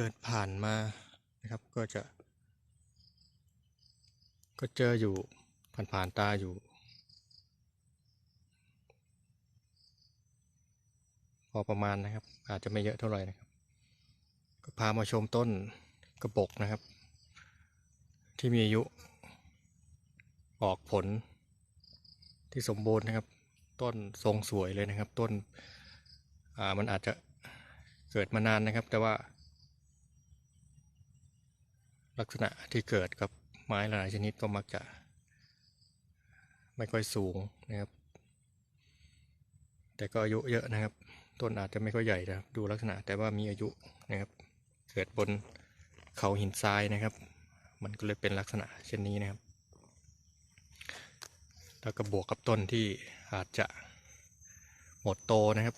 เดินผ่านมานะครับ ก็จะ ก็เจออยู่ผ่านผ่านๆตาอยู่ พอประมาณนะครับ อาจจะไม่เยอะเท่าไหร่นะครับ ก็พามาชมต้นกระบอกนะครับ ที่มีอายุออกผลที่สมบูรณ์นะครับ ต้นทรงสวยเลยนะครับ ต้นอ่ามันอาจจะเกิดมานานนะครับ แต่ว่า ลักษณะที่เกิดกับไม้หลายชนิดก็มักจะไม่ค่อยสูงนะครับ แต่ก็อายุเยอะนะครับ ต้นอาจจะไม่ค่อยใหญ่นะครับ ดูลักษณะแต่ว่ามีอายุนะครับ เกิดบนเขาหินทรายนะครับ มันก็เลยเป็นลักษณะเช่นนี้นะครับ แล้วก็บวกกับต้นที่อาจจะหมดโตนะครับ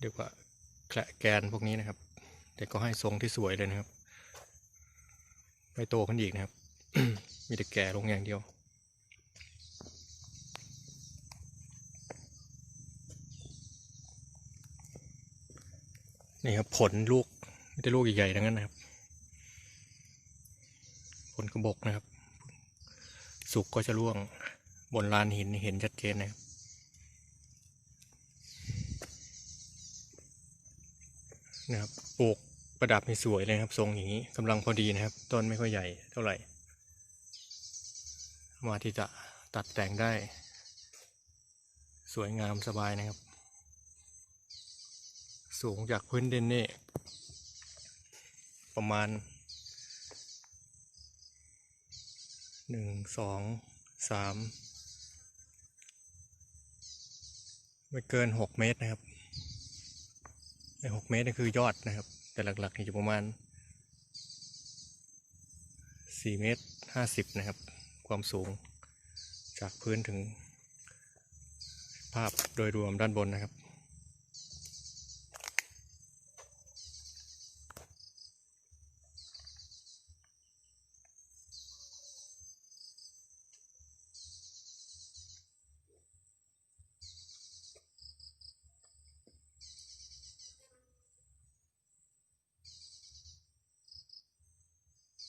เรียกว่าแคละแกนพวกนี้นะครับ แต่ก็ให้ทรงที่สวยเลยนะครับ ไม่โตขึ้นอีกนะครับ มีแต่แก่ลงอย่างเดียวนี่ครับผลลูกไม่ได้ลูกใหญ่ๆทั้งนั้นนะครับ ผลกระบอกนะครับ สุกก็จะร่วงบนลานหินเห็นชัดเจนนะครับนะครับปลูก ประดับให้สวยเลยครับ ทรงอย่างนี้กำลังพอดีนะครับ ต้นไม่ค่อยใหญ่เท่าไหร่ มาที่จะตัดแต่งได้ สวยงามสบายนะครับ สูงจากพื้นดินนี่ประมาณหนึ่งสองสามไม่เกินหกเมตรนะครับไอ้หกเมตรนี่คือยอดนะครับ แต่หลักๆอยู่ประมาณสี่เมตรห้าสิบนะครับ ความสูงจากพื้นถึงภาพโดยรวมด้านบนนะครับ